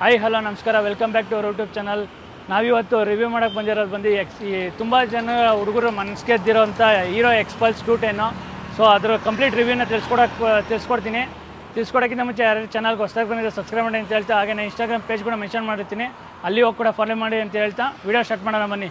Hi hello ನಮಸ್ಕಾರ. Welcome back to our YouTube channel ನಾವಿವತ್ತು review ಮಾಡೋಕ್ಕೆ ಬಂದಿರೋದು ಬಂದು ಎಕ್ಸ್ ಈ ತುಂಬ ಜನ ಹುಡುಗರು ಮನಸ್ಸಿಗೆ ಎದ್ದಿರೋಂಥ Hero XPulse two ten so ಅದರ ಕಂಪ್ಲೀಟ್ ರಿವ್ಯೂನ ತಿಳಿಸ್ಕೊಡಕ್ಕೆ ತಿಳಿಸ್ಕೊಡ್ತೀನಿ. ತಿಳಿಸ್ಕೊಡೋಕ್ಕಿಂತ ಮುಂಚೆ ಯಾರು ಚಾನಲ್ಗೆ ಹೊಸದಾಗಿ ಬಂದಿದೆ ಸಬ್ಸ್ಕ್ರೈಬ್ ಮಾಡಿ ಅಂತ ಹೇಳ್ತಾ ಹಾಗೆ ನಾನು ಇನ್ಸ್ಟಾಗ್ರಾಮ್ ಪೇಜ್ ಕೂಡ ಮೆನ್ಷನ್ ಮಾಡಿರ್ತೀನಿ. ಅಲ್ಲಿ ಹೋಗಿ ಕೂಡ ಫಾಲೋ ಮಾಡಿ ಅಂತ ಹೇಳ್ತಾ ವಿಡಿಯೋ ಸ್ಟಾರ್ಟ್ ಮಾಡೋಣ ಬನ್ನಿ.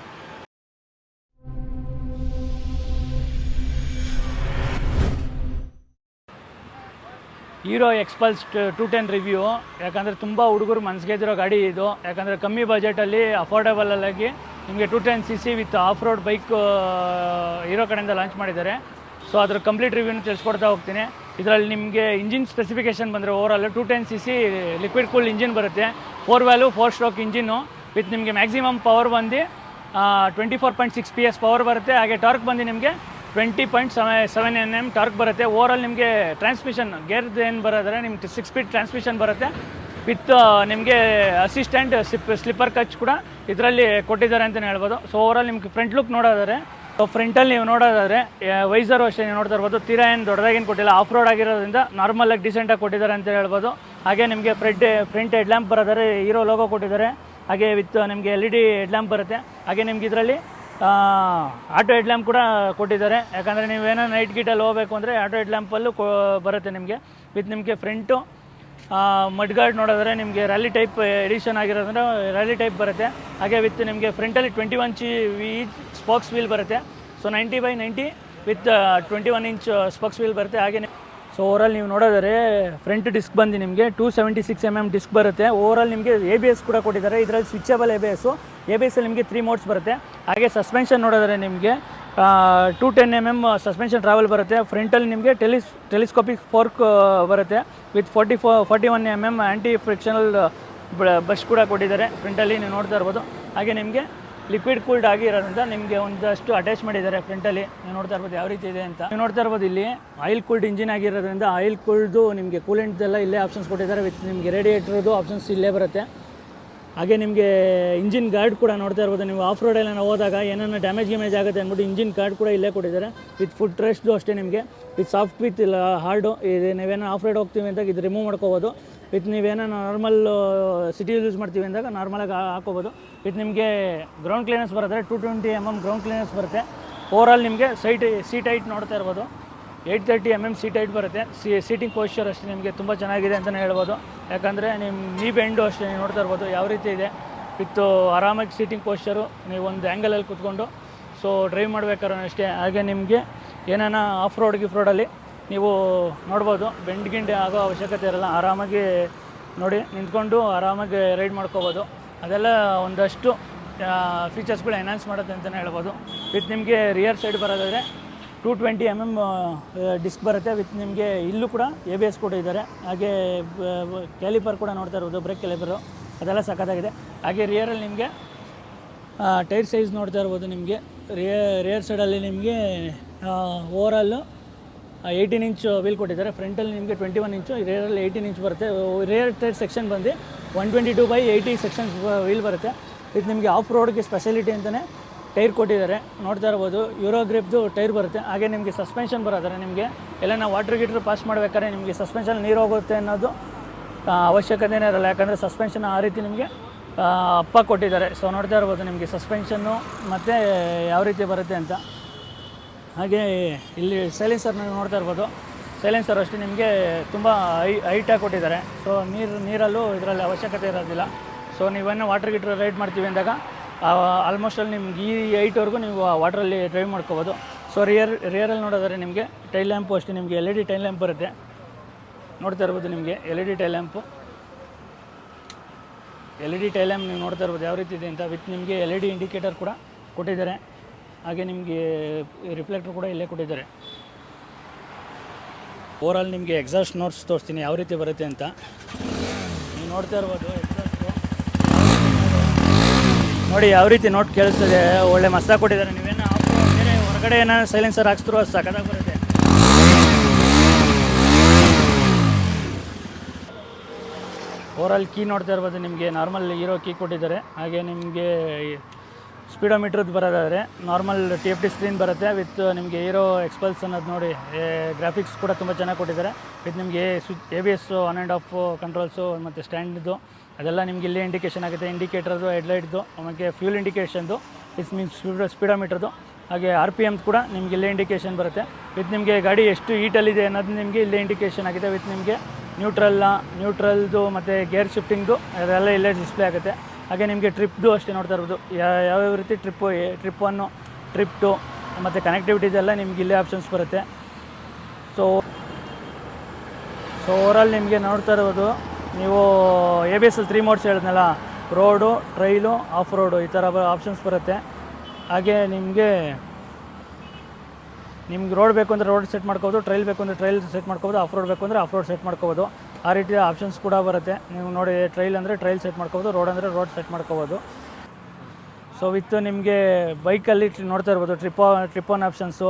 Hero Xpulse two ten review. ಯಾಕಂದರೆ ತುಂಬ ಹುಡುಗರು ಮನಸ್ಗೆದಿರೋ ಗಾಡಿ ಇದು. ಯಾಕಂದರೆ ಕಮ್ಮಿ ಬಜೆಟಲ್ಲಿ ಅಫೋರ್ಡೆಬಲಲ್ಲಾಗಿ ನಿಮಗೆ two ten C C with off road bike Hero ಕಡೆಯಿಂದ ಲಾಂಚ್ ಮಾಡಿದ್ದಾರೆ. ಸೊ, ಅದರ ಕಂಪ್ಲೀಟ್ ರಿವ್ಯೂನ ತಿಳಿಸ್ಕೊಡ್ತಾ ಹೋಗ್ತೀನಿ. ಇದರಲ್ಲಿ ನಿಮಗೆ ಇಂಜಿನ್ ಸ್ಪೆಸಿಫಿಕೇಷನ್ ಬಂದರೆ overall two ten C C liquid cool engine ಬರುತ್ತೆ. Four valve four stroke engine with ನಿಮಗೆ ಮ್ಯಾಕ್ಸಿಮಮ್ ಪವರ್ ಬಂದು twenty four point six P S power ಬರುತ್ತೆ. ಹಾಗೆ ಟಾರ್ಕ್ ಬಂದು ನಿಮಗೆ twenty point seven seven N M torque ಬರುತ್ತೆ. Overall ನಿಮಗೆ transmission ಗೇರ್ದು ಏನು ಬರೋದ್ರೆ ನಿಮ್ಗೆ ಸಿಕ್ಸ್ ಸ್ಪೀಡ್ ಟ್ರಾನ್ಸ್ಮಿಷನ್ ಬರುತ್ತೆ. ವಿತ್ ನಿಮಗೆ ಅಸಿಸ್ಟೆಂಟ್ ಸ್ಲಿಪ್ ಸ್ಲಿಪ್ಪರ್ ಕಚ್ ಕೂಡ ಇದರಲ್ಲಿ ಕೊಟ್ಟಿದ್ದಾರೆ ಅಂತಲೇ ಹೇಳ್ಬೋದು. ಸೊ ಓವರಾಲ್ ನಿಮ್ಗೆ ಫ್ರಂಟ್ ಲುಕ್ ನೋಡೋದಾದರೆ ಸೊ ಫ್ರಂಟಲ್ಲಿ ನೀವು ನೋಡೋದಾದರೆ ವೈಸರ್ ಅಷ್ಟೇ ನೀವು ನೋಡ್ತಾ ಇರ್ಬೋದು. ತೀರಾ ಏನು ದೊಡ್ಡದಾಗೇನು ಕೊಟ್ಟಿಲ್ಲ. ಆಫ್ ರೋಡ್ ಆಗಿರೋದ್ರಿಂದ ನಾರ್ಮಲಾಗಿ ಡಿಸೆಂಟಾಗಿ ಕೊಟ್ಟಿದ್ದಾರೆ ಅಂತ ಹೇಳ್ಬೋದು. ಹಾಗೆ ನಿಮಗೆ ಫ್ರೆಡ್ ಫ್ರಂಟ್ ಹೆಡ್ ಲ್ಯಾಂಪ್ ಬರೋದಾದ್ರೆ ಹೀರೋ ಲೋಗೋ ಕೊಟ್ಟಿದ್ದಾರೆ. ಹಾಗೆ ವಿತ್ ನಿಮಗೆ L E D head lamp ಬರುತ್ತೆ. ಹಾಗೆ ನಿಮ್ಗೆ ಇದರಲ್ಲಿ ಆಟೋ ಹೆಡ್ ಲ್ಯಾಂಪ್ ಕೂಡ ಕೊಟ್ಟಿದ್ದಾರೆ. ಯಾಕಂದರೆ ನೀವೇನೋ ನೈಟ್ ಗೀಟಲ್ಲಿ ಹೋಗಬೇಕು ಅಂದರೆ ಆಟೋ ಹೆಡ್ ಲ್ಯಾಂಪಲ್ಲೂ ಕೊ ಬರುತ್ತೆ ನಿಮಗೆ. ವಿತ್ ನಿಮಗೆ ಫ್ರಂಟು ಮಡ್ಗಾರ್ಡ್ ನೋಡಿದ್ರೆ ನಿಮಗೆ ರ್ಯಾಲಿ ಟೈಪ್ ಎಡಿಷನ್ ಆಗಿರೋದ್ರೆ ರ್ಯಾಲಿ ಟೈಪ್ ಬರುತ್ತೆ. ಹಾಗೆ ವಿತ್ ನಿಮಗೆ ಫ್ರಂಟಲ್ಲಿ ಟ್ವೆಂಟಿ ಒನ್ ಚಿ ವಿ ಸ್ಪೋಕ್ಸ್ ವೀಲ್ ಬರುತ್ತೆ. So ninety by ninety with twenty one inch spokes wheel ಬರುತ್ತೆ. ಹಾಗೆ ಸೊ ಓವರಾಲ್ ನೀವು ನೋಡೋದಾದ್ರೆ ಫ್ರಂಟ್ ಡಿಸ್ಕ್ ಬಂದು ನಿಮಗೆ two seventy six M M disc ಬರುತ್ತೆ. ಓವರಾಲ್ ನಿಮಗೆ ಎ ಬಿ ಎಸ್ ಕೂಡ ಕೊಟ್ಟಿದ್ದಾರೆ. ಇದರಲ್ಲಿ switchable A B S A B ಎಸ್ಸಲ್ಲಿ ನಿಮಗೆ ತ್ರೀ ಮೋಡ್ಸ್ ಬರುತ್ತೆ. ಹಾಗೆ ಸಸ್ಪೆನ್ಷನ್ ನೋಡಿದ್ರೆ ನಿಮಗೆ two ten M M suspension travel ಬರುತ್ತೆ. ಫ್ರಂಟಲ್ಲಿ ನಿಮಗೆ ಟೆಲಿಸ್ ಟೆಲಿಸ್ಕೋಪಿಕ್ ಫೋರ್ಕ್ ಬರುತ್ತೆ. With forty flow forty one M M anti frictional bush ಕೂಡ ಕೊಟ್ಟಿದ್ದಾರೆ. ಫ್ರಂಟಲ್ಲಿ ನೀವು ನೋಡ್ತಾ ಇರ್ಬೋದು. ಹಾಗೆ ನಿಮಗೆ ಲಿಕ್ವಿಡ್ ಕೂಲ್ಡ್ ಆಗಿರೋದ್ರಿಂದ ನಿಮಗೆ ಒಂದಷ್ಟು ಅಟ್ಯಾಚ್ ಮಾಡಿದ್ದಾರೆ ಫ್ರಂಟಲ್ಲಿ ನೀವು ನೋಡ್ತಾ ಇರ್ಬೋದು ಯಾವ ರೀತಿ ಇದೆ ಅಂತ. ನೀವು ನೋಡ್ತಾ ಇರ್ಬೋದು ಇಲ್ಲಿ ಆಯಿಲ್ ಕೂಲ್ಡ್ ಇಂಜಿನ್ ಆಗಿರೋದ್ರಿಂದ ಆಯಿಲ್ ಕೂಲ್ಡ್ದು ನಿಮಗೆ ಕೂಲೆಂಟ್ದೆಲ್ಲ ಇಲ್ಲೇ ಆಪ್ಷನ್ಸ್ ಕೊಟ್ಟಿದ್ದಾರೆ ವಿತ್ ನಿಮಗೆ ರೇಡಿಯೇಟ್ರದ್ದು ಆಪ್ಷನ್ಸ್ ಇಲ್ಲೇ ಬರುತ್ತೆ. ಹಾಗೆ ನಿಮಗೆ ಇಂಜಿನ್ ಗಾರ್ಡ್ ಕೂಡ ನೋಡ್ತಾ ಇರ್ಬೋದು. ನೀವು ಆಫ್ ರೋಡ್ ನಾವು ಹೋದಾಗ ಏನಾನ ಡ್ಯಾಮೇಜ್ ಗಿಮೇಜ್ ಆಗುತ್ತೆ ಅಂದ್ಬಿಟ್ಟು ಇಂಜಿನ್ ಗಾರ್ಡ್ ಕೂಡ ಇಲ್ಲೇ ಕೊಟ್ಟಿದ್ದಾರೆ. ವಿತ್ ಫುಡ್ ರೆಸ್ಟ್ದು ಅಷ್ಟೇ ನಿಮಗೆ. ವಿತ್ ಸಾಫ್ಟ್ ವಿತ್ ಇಲ್ಲ ಹಾರ್ಡು ಇದು ನೀವೇನೋ ಆಫ್ ರೋಡ್ ಹೋಗ್ತೀವಿ ಅಂತ ಇದು ರಿಮೂವ್ ಮಾಡ್ಕೋಬೋದು. ವಿತ್ ನೀವೇನೋ ನಾರ್ಮಲ್ ಸಿಟಿ ಯೂಸ್ ಮಾಡ್ತೀವಿ ಅಂದಾಗ ನಾರ್ಮಲಾಗಿ ಹಾಕೋಬೋದು. ವಿತ್ ನಿಮಗೆ ಗ್ರೌಂಡ್ ಕ್ಲೀನರ್ಸ್ ಬರುತ್ತೆ two twenty M M ground clearance ಬರುತ್ತೆ. ಓವರಾಲ್ ನಿಮಗೆ ಸೈಟ್ ಸೀಟ್ ಹೈಟ್ ನೋಡ್ತಾ ಇರ್ಬೋದು. Eight thirty M M seat height ಬರುತ್ತೆ. ಸಿ ಸೀಟಿಂಗ್ ಪೋಶ್ಚರ್ ಅಷ್ಟೇ ನಿಮಗೆ ತುಂಬ ಚೆನ್ನಾಗಿದೆ ಅಂತಲೇ ಹೇಳ್ಬೋದು. ಯಾಕಂದರೆ ನಿಮ್ಮ ನೀ ಬೆಂಡು ಅಷ್ಟೇ ನೀವು ನೋಡ್ತಾ ಇರ್ಬೋದು, ಯಾವ ರೀತಿ ಇದೆ. ವಿತ್ತು ಆರಾಮಾಗಿ ಸೀಟಿಂಗ್ ಪೋಶ್ಚರು ನೀವು ಒಂದು ಆ್ಯಂಗಲಲ್ಲಿ ಕೂತ್ಕೊಂಡು ಸೊ ಡ್ರೈವ್ ಮಾಡ್ಬೇಕಾದ್ರೆ ಅಷ್ಟೇ. ಹಾಗೆ ನಿಮಗೆ ಏನಾನ ಆಫ್ ರೋಡ್ ಗಿಫ್ ರೋಡಲ್ಲಿ ನೀವು ನೋಡ್ಬೋದು, ಬೆಂಡ್ ಗಿಂಡ್ ಆಗೋ ಅವಶ್ಯಕತೆ ಇರಲ್ಲ. ಆರಾಮಾಗಿ ನೋಡಿ, ನಿಂತ್ಕೊಂಡು ಆರಾಮಾಗಿ ರೈಡ್ ಮಾಡ್ಕೋಬೋದು. ಅದೆಲ್ಲ ಒಂದಷ್ಟು ಫೀಚರ್ಸ್ಗಳು ಎನ್ಹಾನ್ಸ್ ಮಾಡುತ್ತೆ ಅಂತಲೇ ಹೇಳ್ಬೋದು. ವಿತ್ ನಿಮಗೆ ರಿಯರ್ ಸೈಡ್ ಬರೋದಾದರೆ two twenty M M disc ಬರುತ್ತೆ. ವಿತ್ ನಿಮಗೆ ಇಲ್ಲೂ ಕೂಡ ಎ ಬಿ ಎಸ್ ಕೂಡ ಇದ್ದಾರೆ. ಹಾಗೆ ಕ್ಯಾಲಿಪರ್ ಕೂಡ ನೋಡ್ತಾ ಇರ್ಬೋದು ಬ್ರೇಕ್ ಕ್ಯಾಲಿಪರು ಅದೆಲ್ಲ ಸಖತ್ತಾಗಿದೆ. ಹಾಗೆ ರಿಯರಲ್ಲಿ ನಿಮಗೆ ಟೈರ್ ಸೈಜ್ ನೋಡ್ತಾ ಇರ್ಬೋದು ನಿಮಗೆ. ರಿಯ ರಿಯರ್ ಸೈಡಲ್ಲಿ ನಿಮಗೆ ಓವರಾಲು ಏಯ್ಟೀನ್ ಇಂಚ್ ವೀಲ್ ಕೊಟ್ಟಿದ್ದಾರೆ. ಫ್ರಂಟಲ್ಲಿ ನಿಮಗೆ ಟ್ವೆಂಟಿ ಒನ್ ಇಂಚು ರೇರಲ್ಲಿ ಏಯ್ಟೀನ್ ಇಂಚ್ ಬರುತ್ತೆ. ರೇರ್ ಟೈರ್ ಸೆಕ್ಷನ್ ಬಂದು one twenty two by eighty sections wheel ಬರುತ್ತೆ. ಇದು ನಿಮಗೆ ಆಫ್ ರೋಡ್ಗೆ ಸ್ಪೆಷಾಲಿಟಿ ಅಂತಲೇ ಟೈರ್ ಕೊಟ್ಟಿದ್ದಾರೆ. ನೋಡ್ತಾ ಇರ್ಬೋದು ಯೂರೋ ಗ್ರಿಪ್ದು ಟೈರ್ ಬರುತ್ತೆ. ಹಾಗೆ ನಿಮಗೆ ಸಸ್ಪೆನ್ಷನ್ ಬರೋದಾರೆ ನಿಮಗೆ ಎಲ್ಲ ನಾವು ವಾಟ್ರ್ ಗೀಟ್ರ್ ಪಾಸ್ ಮಾಡಬೇಕಾದ್ರೆ ನಿಮಗೆ ಸಸ್ಪೆನ್ಷನ್ ನೀರು ಹೋಗುತ್ತೆ ಅನ್ನೋದು ಅವಶ್ಯಕತೆನೇ ಇರಲ್ಲ. ಯಾಕಂದರೆ ಸಸ್ಪೆನ್ಷನ್ ಆ ರೀತಿ ನಿಮಗೆ ಅಪ್ಪ ಕೊಟ್ಟಿದ್ದಾರೆ. ಸೊ ನೋಡ್ತಾ ಇರ್ಬೋದು ನಿಮಗೆ ಸಸ್ಪೆನ್ಷನ್ನು ಮತ್ತು ಯಾವ ರೀತಿ ಬರುತ್ತೆ ಅಂತ. ಹಾಗೆ ಇಲ್ಲಿ ಸೈಲೆನ್ಸರ್ ನೀವು ನೋಡ್ತಾ ಇರ್ಬೋದು. ಸೈಲೆನ್ಸರ್ ಅಷ್ಟೇ ನಿಮಗೆ ತುಂಬ ಹೈ ಹೈಟಾಗಿ ಕೊಟ್ಟಿದ್ದಾರೆ. ಸೊ ನೀರು, ನೀರಲ್ಲೂ ಇದರಲ್ಲಿ ಅವಶ್ಯಕತೆ ಇರೋದಿಲ್ಲ. ಸೊ ನೀವೇನೋ ವಾಟರ್ ಗೀಟ್ರ್ ರೈಡ್ ಮಾಡ್ತೀವಿ ಅಂದಾಗ ಆಲ್ಮೋಸ್ಟ್ ಅಲ್ಲಿ ನಿಮ್ಗೆ ಈ ಹೈಟ್ವರೆಗೂ ನೀವು ವಾಟ್ರಲ್ಲಿ ಡ್ರೈವ್ ಮಾಡ್ಕೋಬೋದು. ಸೊ ರಿಯರ್ ರಿಯರಲ್ಲಿ ನೋಡೋದಾದ್ರೆ ನಿಮಗೆ ಟೈಲ್ ಲ್ಯಾಂಪು ಅಷ್ಟೇ, ನಿಮಗೆ L E D tail lamp ಬರುತ್ತೆ. ನೋಡ್ತಾ ಇರ್ಬೋದು ನಿಮಗೆ L E D tail lamp L E D tail lamp ನೀವು ನೋಡ್ತಾ ಇರ್ಬೋದು, ಯಾವ ರೀತಿ ಇದೆ ಅಂತ ವಿತ್ ನಿಮಗೆ ಎಲ್ ಇ ಡಿ ಇಂಡಿಕೇಟರ್ ಕೂಡ ಕೊಟ್ಟಿದ್ದಾರೆ. ಹಾಗೆ ನಿಮಗೆ ರಿಫ್ಲೆಕ್ಟರ್ ಕೂಡ ಇಲ್ಲೇ ಕೊಟ್ಟಿದ್ದಾರೆ. ಓವರಾಲ್ ನಿಮಗೆ ಎಕ್ಸಾಸ್ಟ್ ನೋಟ್ಸ್ ತೋರಿಸ್ತೀನಿ, ಯಾವ ರೀತಿ ಬರುತ್ತೆ ಅಂತ. ನೀವು ನೋಡ್ತಾ ಇರ್ಬೋದು ಎಕ್ಸಾಸ್ಟು ನೋಡಿ, ಯಾವ ರೀತಿ ನೋಟ್ ಕೇಳಿಸ್ತದೆ, ಒಳ್ಳೆ ಮಸ್ತಾಗಿ ಕೊಟ್ಟಿದ್ದಾರೆ. ನೀವೇನು ಬೇರೆ ಹೊರಗಡೆ ಏನೋ ಸೈಲೆನ್ಸರ್ ಹಾಕ್ಸಿದ್ರು ಅದು ಸಖತ್ತಾಗಿ ಬರುತ್ತೆ. ಓವರಾಲ್ ಕೀ ನೋಡ್ತಾ ಇರ್ಬೋದು, ನಿಮಗೆ ನಾರ್ಮಲ್ ಇರೋ ಕೀ ಕೊಟ್ಟಿದ್ದಾರೆ. ಹಾಗೆ ನಿಮಗೆ ಸ್ಪೀಡೋಮೀಟ್ರದ್ದು ಬರೋದಾದರೆ normal T F T screen ಬರುತ್ತೆ ವಿತ್ ನಿಮಗೆ ಏರೋ ಎಕ್ಸ್ಪಲ್ಸ್ ಅನ್ನೋದು ನೋಡಿ ಗ್ರಾಫಿಕ್ಸ್ ಕೂಡ ತುಂಬ ಚೆನ್ನಾಗಿ ಕೊಟ್ಟಿದ್ದಾರೆ. ವಿತ್ ನಿಮಗೆ switch A B S on and off controls ಮತ್ತು ಸ್ಟ್ಯಾಂಡ್ದು, ಅದೆಲ್ಲ ನಿಮಗೆ ಇಲ್ಲೇ ಇಂಡಿಕೇಷನ್ ಆಗುತ್ತೆ. ಇಂಡಿಕೇಟರ್ದು ಹೆಡ್ಲೈಟ್ದು ಆಮೇಲೆ ಫ್ಯೂಲ್ ಇಂಡಿಕೇಷನ್ದು ಇಟ್ಸ್ ಮೀನ್ಸ್ ಸ್ಪೀಡ್, ಸ್ಪೀಡೋಮೀಟ್ರದು, ಹಾಗೆ ಆರ್ ಪಿ ಎಂ ಕೂಡ ನಿಮಗೆ ಇಲ್ಲೇ ಇಂಡಿಕೇಷನ್ ಬರುತ್ತೆ. ವಿತ್ ನಿಮಗೆ ಗಾಡಿ ಎಷ್ಟು ಹೀಟಲ್ಲಿದೆ ಅನ್ನೋದು ನಿಮಗೆ ಇಲ್ಲೇ ಇಂಡಿಕೇಷನ್ ಆಗಿದೆ. ವಿತ್ ನಿಮಗೆ ನ್ಯೂಟ್ರಲ್ನ ನ್ಯೂಟ್ರಲ್ದು ಮತ್ತು ಗೇರ್ ಶಿಫ್ಟಿಂಗ್ದು ಅದೆಲ್ಲ ಇಲ್ಲೇ ಡಿಸ್ಪ್ಲೇ ಆಗುತ್ತೆ. ಹಾಗೆ ನಿಮಗೆ ಟ್ರಿಪ್ದು ಅಷ್ಟೇ ನೋಡ್ತಾ ಇರ್ಬೋದು. ಯಾವ್ಯಾವ ರೀತಿ trip trip one trip two, ಮತ್ತು ಕನೆಕ್ಟಿವಿಟೀಸ್ ನಿಮ್ಗೆ ಇಲ್ಲೇ ಆಪ್ಷನ್ಸ್ ಬರುತ್ತೆ. ಸೊ ಸೊ ಓವರಾಲ್ ನಿಮಗೆ ನೋಡ್ತಾ ಇರ್ಬೋದು. ನೀವು A B S L three modes ಹೇಳಿದ್ನಲ್ಲ ರೋಡು ಟ್ರೈಲು ಆಫ್ ರೋಡು ಈ ಥರ ಆಪ್ಷನ್ಸ್ ಬರುತ್ತೆ. ಹಾಗೆ ನಿಮಗೆ ನಿಮ್ಗೆ ರೋಡ್ ಬೇಕು ಅಂದರೆ ರೋಡ್ ಸೆಟ್ ಮಾಡ್ಕೋಬೋದು ಟ್ರೈಲ್ ಬೇಕು ಅಂದರೆ ಟ್ರೈಲ್ ಸೆಟ್ ಮಾಡ್ಕೋಬೋದು ಆಫ್ ರೋಡ್ ಬೇಕು ಅಂದರೆ ಆಫ್ ರೋಡ್ ಸೆಟ್ ಮಾಡ್ಕೋಬೋದು. ಆ ರೀತಿ ಆಪ್ಷನ್ಸ್ ಕೂಡ ಬರುತ್ತೆ. ನೀವು ನೋಡಿ ಟ್ರೈಲ್ ಅಂದರೆ ಟ್ರೈಲ್ ಸೆಟ್ ಮಾಡ್ಕೋಬೋದು ರೋಡ್ ಅಂದರೆ ರೋಡ್ ಸೆಟ್ ಮಾಡ್ಕೋಬೋದು. ಸೊ ವಿತ್ ನಿಮಗೆ ಬೈಕಲ್ಲಿ ನೋಡ್ತಾ ಇರ್ಬೋದು trip trip on options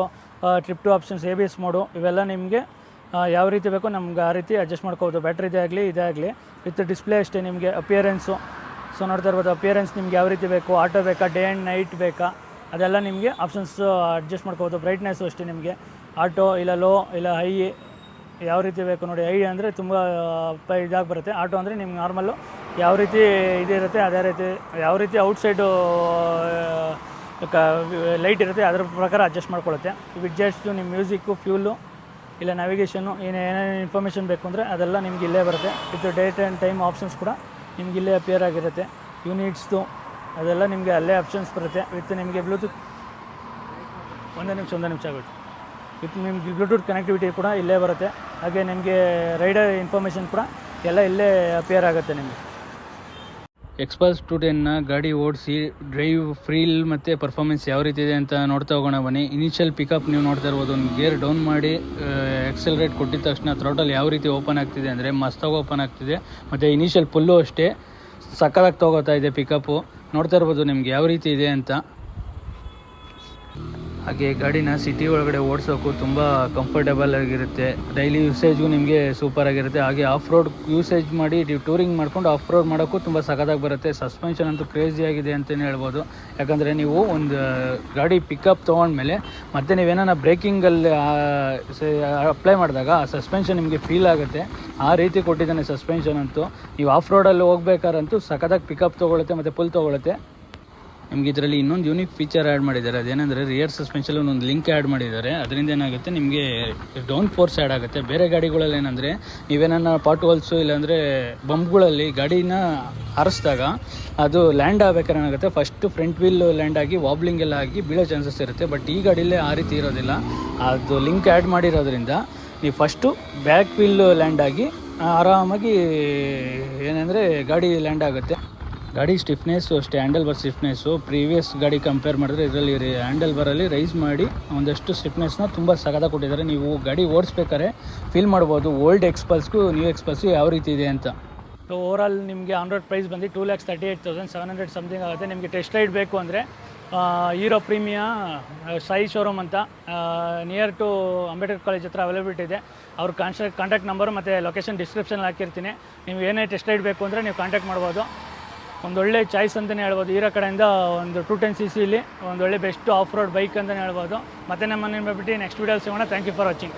trip two options A B S mode ಇವೆಲ್ಲ ನಿಮಗೆ ಯಾವ ರೀತಿ ಬೇಕೋ ನಮ್ಗೆ ಆ ರೀತಿ ಅಡ್ಜಸ್ಟ್ ಮಾಡ್ಕೋಬೋದು. ಬ್ಯಾಟ್ರಿದೇ ಆಗಲಿ, ಇದೇ ಆಗಲಿ. ವಿತ್ ಡಿಸ್ಪ್ಲೇ ಅಷ್ಟೇ ನಿಮಗೆ ಅಪಿಯರೆನ್ಸು ಸೊ ನೋಡ್ತಾ ಇರ್ಬೋದು ಅಪಿಯರೆನ್ಸ್ ನಿಮ್ಗೆ ಯಾವ ರೀತಿ ಬೇಕು? ಆಟೋ ಬೇಕಾ? ಡೇ ಆ್ಯಂಡ್ ನೈಟ್ ಬೇಕಾ? ಅದೆಲ್ಲ ನಿಮಗೆ ಆಪ್ಷನ್ಸ್ ಅಡ್ಜಸ್ಟ್ ಮಾಡ್ಕೋಬೋದು. ಬ್ರೈಟ್ನೆಸ್ಸು ಅಷ್ಟೇ ನಿಮಗೆ. ಆಟೋ ಇಲ್ಲ ಲೋ ಇಲ್ಲ ಹೈ ಯಾವ ರೀತಿ ಬೇಕು ನೋಡಿ ಹೈ ಅಂದರೆ ತುಂಬ ಇದಾಗಿ ಬರುತ್ತೆ ಆಟೋ ಅಂದರೆ ನಿಮ್ಗೆ ನಾರ್ಮಲ್ಲು ಯಾವ ರೀತಿ ಇದಿರುತ್ತೆ, ಅದೇ ರೀತಿ, ಯಾವ ರೀತಿ ಔಟ್ಸೈಡು ಲೈಟ್ ಇರುತ್ತೆ, ಅದ್ರ ಪ್ರಕಾರ ಅಡ್ಜಸ್ಟ್ ಮಾಡ್ಕೊಳ್ಳುತ್ತೆ. ವಿಡ್ಜೆಟ್ಸು ನಿಮ್ಮ ಮ್ಯೂಸಿಕ್ಕು ಫ್ಯೂಲು ಇಲ್ಲ ನ್ಯಾವಿಗೇಷನ್ನು ಏನು, ಏನೇನು ಇನ್ಫಾರ್ಮೇಷನ್ ಬೇಕು ಅಂದರೆ ಅದೆಲ್ಲ ನಿಮ್ಗೆ ಇಲ್ಲೇ ಬರುತ್ತೆ. With date and time options ಕೂಡ ನಿಮ್ಗೆ ಇಲ್ಲೇ ಅಪಿಯರ್ ಆಗಿರುತ್ತೆ. ಯೂನಿಟ್ಸ್ದು ಅದೆಲ್ಲ ನಿಮಗೆ ಅಲ್ಲೇ ಆಪ್ಷನ್ಸ್ ಬರುತ್ತೆ. ವಿತ್ ನಿಮಗೆ ಬ್ಲೂಟೂತ್ ಒಂದೇ ನಿಮಿಷ ಒಂದೇ ನಿಮಿಷ ಆಗುತ್ತೆ ವಿತ್ ನಿಮ್ಗೆ ಬ್ಲೂಟೂತ್ ಕನೆಕ್ಟಿವಿಟಿ ಕೂಡ ಇಲ್ಲೇ ಬರುತ್ತೆ. ಹಾಗೆ ನಿಮಗೆ ರೈಡರ್ ಇನ್ಫಾರ್ಮೇಷನ್ ಕೂಡ ಎಲ್ಲ ಇಲ್ಲೇ ಅಪಿಯರ್ ಆಗುತ್ತೆ ನಿಮಗೆ. ಎಕ್ಸ್ಪಲ್ಸ್ ಟು ಟೆನ್ನ ಗಾಡಿ ಓಡಿಸಿ ಡ್ರೈವ್ ಫ್ರೀಲ್ ಮತ್ತು ಪರ್ಫಾರ್ಮೆನ್ಸ್ ಯಾವ ರೀತಿ ಇದೆ ಅಂತ ನೋಡ್ತಾ ಹೋಗೋಣ ಬನ್ನಿ. ಇನಿಷಿಯಲ್ ಪಿಕಪ್ ನೀವು ನೋಡ್ತಾ ಇರ್ಬೋದು. ಒಂದು ಗೇರ್ ಡೌನ್ ಮಾಡಿ ಎಕ್ಸೆಲ್ರೇಟ್ ಕೊಟ್ಟಿದ ತಕ್ಷಣ ಥ್ರೋಟಲ್ ಯಾವ ರೀತಿ ಓಪನ್ ಆಗ್ತಿದೆ ಅಂದರೆ ಮಸ್ತಾಗಿ ಓಪನ್ ಆಗ್ತಿದೆ. ಮತ್ತು ಇನಿಷಿಯಲ್ ಪುಲ್ಲು ಅಷ್ಟೇ ಸಕ್ಕದಾಗಿ ತೊಗೋತಾ ಇದೆ ಪಿಕಪ್ಪು ನೋಡ್ತಾ ಇರ್ಬೋದು ನಿಮ್ಗೆ ಯಾವ ರೀತಿ ಇದೆ ಅಂತ. ಹಾಗೆ ಗಾಡಿನ ಸಿಟಿ ಒಳಗಡೆ ಓಡಿಸೋಕು ತುಂಬ ಕಂಫರ್ಟೇಬಲ್ ಆಗಿರುತ್ತೆ. ಡೈಲಿ ಯೂಸೇಜ್ಗೂ ನಿಮಗೆ ಸೂಪರ್ ಆಗಿರುತ್ತೆ. ಹಾಗೆ ಆಫ್ ರೋಡ್ ಯೂಸೇಜ್ ಮಾಡಿ ಟೂರಿಂಗ್ ಮಾಡ್ಕೊಂಡು ಆಫ್ ರೋಡ್ ಮಾಡೋಕ್ಕೂ ತುಂಬ ಸಖತ್ತಾಗಿ ಬರುತ್ತೆ. ಸಸ್ಪೆನ್ಷನ್ ಅಂತೂ ಕ್ರೇಜಿ ಆಗಿದೆ ಅಂತಲೇ ಹೇಳ್ಬೋದು. ಯಾಕಂದರೆ ನೀವು ಒಂದು ಗಾಡಿ ಪಿಕಪ್ ತೊಗೊಂಡ್ಮೇಲೆ ಮತ್ತೆ ನೀವೇನ ಬ್ರೇಕಿಂಗಲ್ಲಿ ಅಪ್ಲೈ ಮಾಡಿದಾಗ ಆ ಸಸ್ಪೆನ್ಷನ್ ನಿಮಗೆ ಫೀಲ್ ಆಗುತ್ತೆ. ಆ ರೀತಿ ಕೊಟ್ಟಿದ್ದಾನೆ ಸಸ್ಪೆನ್ಷನ್ ಅಂತೂ. ನೀವು ಆಫ್ ರೋಡಲ್ಲಿ ಹೋಗ್ಬೇಕಾರಂತೂ ಸಖತ್ತಾಗಿ ಪಿಕಪ್ ತೊಗೊಳುತ್ತೆ ಮತ್ತು ಪುಲ್ ತೊಗೊಳುತ್ತೆ ನಿಮ್ಗೆ ಇದರಲ್ಲಿ ಇನ್ನೊಂದು ಯೂನಿಕ್ ಫೀಚರ್ ಆ್ಯಡ್ ಮಾಡಿದ್ದಾರೆ. ಅದೇನೆಂದರೆ ರಿಯರ್ ಸಸ್ಪೆನ್ಷನ್ ಒಂದು ಲಿಂಕ್ ಆ್ಯಡ್ ಮಾಡಿದ್ದಾರೆ. ಅದರಿಂದ ಏನಾಗುತ್ತೆ, ನಿಮಗೆ ಡೌನ್ ಫೋರ್ಸ್ ಆ್ಯಡ್ ಆಗುತ್ತೆ. ಬೇರೆ ಗಾಡಿಗಳಲ್ಲಿ ಏನಂದರೆ, ನೀವೇನನ್ನ ಪಾಟ್ ಹೋಲ್ಸು ಇಲ್ಲಾಂದರೆ ಬಂಪ್ಗಳಲ್ಲಿ ಗಾಡಿನ ಹಾರಿಸಿದಾಗ ಅದು ಲ್ಯಾಂಡ್ ಆಗಬೇಕಾದ್ರೆ ಏನಾಗುತ್ತೆ ಫಸ್ಟ್ ಫ್ರಂಟ್ ವೀಲ್ ಲ್ಯಾಂಡ್ ಆಗಿ ವಾಬ್ಲಿಂಗ್ ಎಲ್ಲ ಆಗಿ ಬೀಳೋ ಚಾನ್ಸಸ್ ಇರುತ್ತೆ. ಬಟ್ ಈ ಗಾಡೀಲೇ ಆ ರೀತಿ ಇರೋದಿಲ್ಲ. ಅದು ಲಿಂಕ್ ಆ್ಯಡ್ ಮಾಡಿರೋದ್ರಿಂದ ನೀವು ಫಸ್ಟು ಬ್ಯಾಕ್ ವೀಲ್ ಲ್ಯಾಂಡ್ ಆಗಿ ಆರಾಮಾಗಿ ಏನಂದರೆ ಗಾಡಿ ಲ್ಯಾಂಡ್ ಆಗುತ್ತೆ. ಗಾಡಿ ಸ್ಟಿಫ್ನೆಸ್ಸು ಅಷ್ಟೇ ಹ್ಯಾಂಡಲ್ ಬರ್ ಸ್ಟಿಫ್ನೆಸ್ಸು ಪ್ರೀವಿಯಸ್ ಗಾಡಿ ಕಂಪೇರ್ ಮಾಡಿದ್ರೆ ಇದರಲ್ಲಿ ಹ್ಯಾಂಡಲ್ ಬರಲ್ಲಿ ರೈಸ್ ಮಾಡಿ ಒಂದಷ್ಟು ಸ್ಟಿಫ್ನೆಸ್ನ ತುಂಬ ಸಗದ ಕೊಟ್ಟಿದ್ದಾರೆ. ನೀವು ಗಾಡಿ ಓಡಿಸ್ಬೇಕಾದ್ರೆ ಫೀಲ್ ಮಾಡ್ಬೋದು ಓಲ್ಡ್ ಎಕ್ಸ್ಪಲ್ಸ್ಗೂ ನ್ಯೂ ಎಕ್ಸ್ಪಲ್ಸ್ಗೂ ಯಾವ ರೀತಿ ಇದೆ ಅಂತ. ಸೊ ಓವರಾಲ್ ನಿಮಗೆ ಆನ್ ರೋಡ್ ಪ್ರೈಸ್ ಬಂದು two lakhs thirty eight thousand seven hundred something ಆಗುತ್ತೆ. ನಿಮಗೆ ಟೆಸ್ಟ್ ರೈಡ್ ಬೇಕು ಅಂದರೆ ಹೀರೋ ಪ್ರೀಮಿಯಾ ಸಾಯಿ ಶೋರೂಮ್ ಅಂತ ನಿಯರ್ ಟು ಅಂಬೇಡ್ಕರ್ ಕಾಲೇಜ್ ಹತ್ರ ಅವೈಲಬಿಲಿಟಿ ಇದೆ. ಅವ್ರ ಕಾನ್ಟ್ಯಾಕ್ಟ್ ಕಾಂಟ್ಯಾಕ್ಟ್ ನಂಬರ್ ಮತ್ತು ಲೊಕೇಶನ್ ಡಿಸ್ಕ್ರಿಪ್ಷನ್ ಹಾಕಿರ್ತೀನಿ. ನೀವು ಏನೇ ಟೆಸ್ಟ್ ರೈಡ್ ಬೇಕು ಅಂದರೆ ನೀವು ಕಾಂಟ್ಯಾಕ್ಟ್ ಮಾಡ್ಬೋದು. ಒಂದೊಳ್ಳೆ ಚಾಯ್ಸ್ ಅಂತಲೇ ಹೇಳ್ಬೋದು. ಹೀರೋ ಕಡೆಯಿಂದ ಒಂದು ಟೂ ಟೆನ್ ಸಿ ಸಿಲಿ ಒಂದೊಳ್ಳೆ ಬೆಸ್ಟ್ ಆಫ್ ರೋಡ್ ಬೈಕ್ ಅಂತಲೇ ಹೇಳ್ಬೋದು. ಮತ್ತೆ ನಮ್ಮ ಮನೆ ಬಿಟ್ಟು ನೆಕ್ಸ್ಟ್ ವೀಡಿಯೋ ಸಿಗೋಣ. Thank you for watching